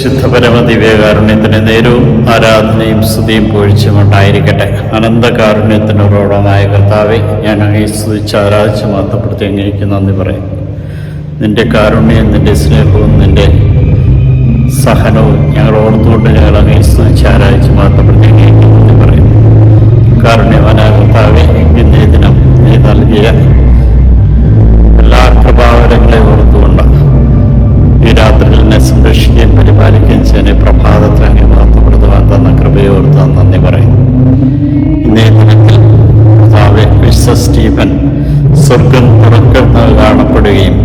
ശുദ്ധപരമദിവ്യകാരുണ്യത്തിന് നേരവും ആരാധനയും സ്തുതിയും പൂഴ്ചയും ഉണ്ടായിരിക്കട്ടെ. അനന്തകാരുണ്യത്തിന് ഉറവിടമായ കർത്താവെ ഞാൻ അങ്ങേ സ്തുതിച്ച് ആരാധിച്ച് മാത്രപ്പെടുത്തി അങ്ങേക്ക് നന്ദി പറയും. നിന്റെ കാരുണ്യം നിന്റെ സ്നേഹവും നിന്റെ സഹനവും ഞങ്ങൾ ഓർത്തുകൊണ്ട് ഞങ്ങൾ അങ്ങേ സ്തുതിച്ച് ആരാധിച്ച് മാത്രപ്പെടുത്തി സ്റ്റീഫൻ സ്വർഗം തുറക്കുന്ന കാണപ്പെടുകയും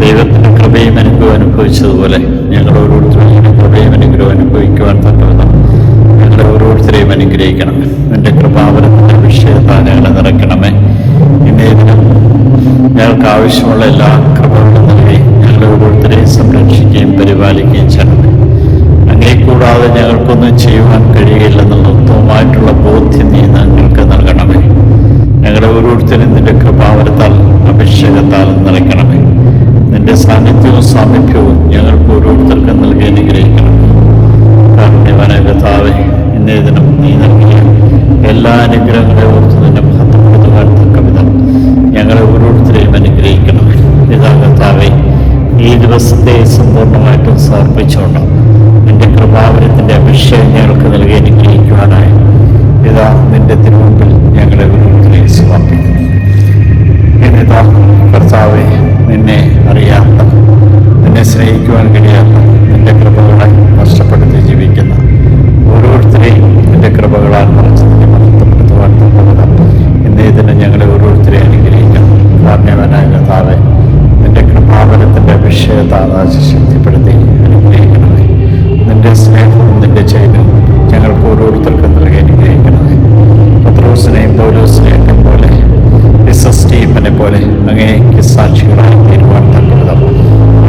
ദൈവത്തിന്റെ കൃപയും അനുഭവം അനുഭവിച്ചതുപോലെ ഞങ്ങൾ ഓരോരുത്തരും ഇങ്ങനെ കൃപയും അനുഗ്രഹം അനുഭവിക്കുവാൻ തക്കവിധം ഞങ്ങളെ ഓരോരുത്തരെയും അനുഗ്രഹിക്കണം. എന്റെ കൃപാവരത്തിന്റെ വിഷയത്താൽ ഞങ്ങളെ നിറയ്ക്കണമേ. ഇന്നേ ദിനം ഞങ്ങൾക്ക് ആവശ്യമുള്ള എല്ലാ കൃപകളും നൽകി ഞങ്ങളെ ഓരോരുത്തരെയും സംരക്ഷിക്കുകയും പരിപാലിക്കുകയും ചെയ്യണം അങ്ങനെ കൂടാതെ ഞങ്ങൾക്കൊന്നും ചെയ്യുവാൻ കഴിയില്ലെന്നുള്ള എല്ലാ അനുഗ്രഹങ്ങളെ ഓർത്ത് തന്നെ മഹത്വപ്പെടുത്തുവാൻ തക്ക വിധം ഞങ്ങളെ ഓരോരുത്തരെയും അനുഗ്രഹിക്കണം. പിതാകത്താവെ ഈ ദിവസത്തെ സമ്പൂർണമായിട്ടും സമർപ്പിച്ചുകൊണ്ട് എന്റെ കൃപാവരത്തിന്റെ അഭിഷേകം വിഷയത്താതാശ ശക്തിപ്പെടുത്തി അനുഗ്രഹിക്കണമേ. നിന്റെ സ്നേഹവും നിന്റെ ചൈനും ഞങ്ങൾക്ക് ഓരോരുത്തർക്കും നൽകി അനുഗ്രഹിക്കണമേ. പത്രോസിനെയും പൗലോസിനെയൊക്കെ പോലെ സ്റ്റീഫനെ പോലെ അങ്ങേക്ക് സാക്ഷികളായി തീരുവാൻ തക്കവിധം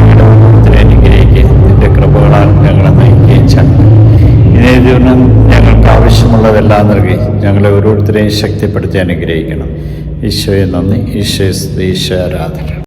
ഓരോരുത്തരെ നിന്റെ കൃപകളാൽ ഞങ്ങളെ നയിക്കുകയും ചെയ്യണം ഞങ്ങൾക്ക് ആവശ്യമുള്ളതെല്ലാം നൽകി ഞങ്ങളെ ഓരോരുത്തരെയും ശക്തിപ്പെടുത്തി അനുഗ്രഹിക്കണം. ഈശോയെ നന്ദി. സ്തുതി, ഈശോ ആരാധന.